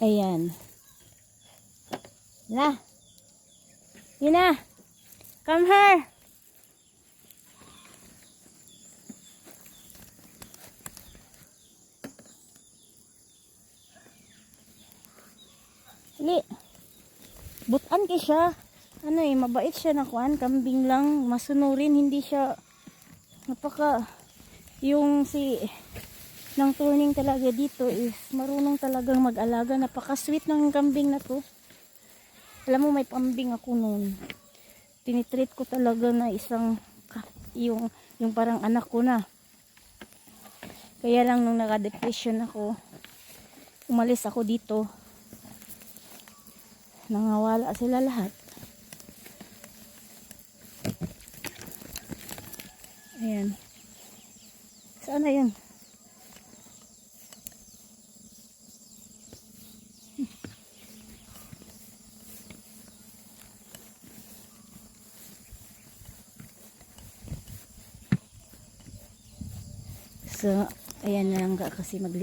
Ayan. La. Yuna. Come here. Dali. Butan kay siya. Ano eh, mabait siya na kuan. Kambing lang. Masunurin. Hindi siya napaka yung si ng turning talaga dito is marunong talagang mag-alaga. Napaka-sweet ng kambing na to. Alam mo, may pambing ako noon. Tinitreat ko talaga na isang yung, yung parang anak ko na. Kaya lang nung naka-depression ako, umalis ako dito. Nangawala sila lahat. Ayan. Saan na yun? So, ayan lang ka kasi magli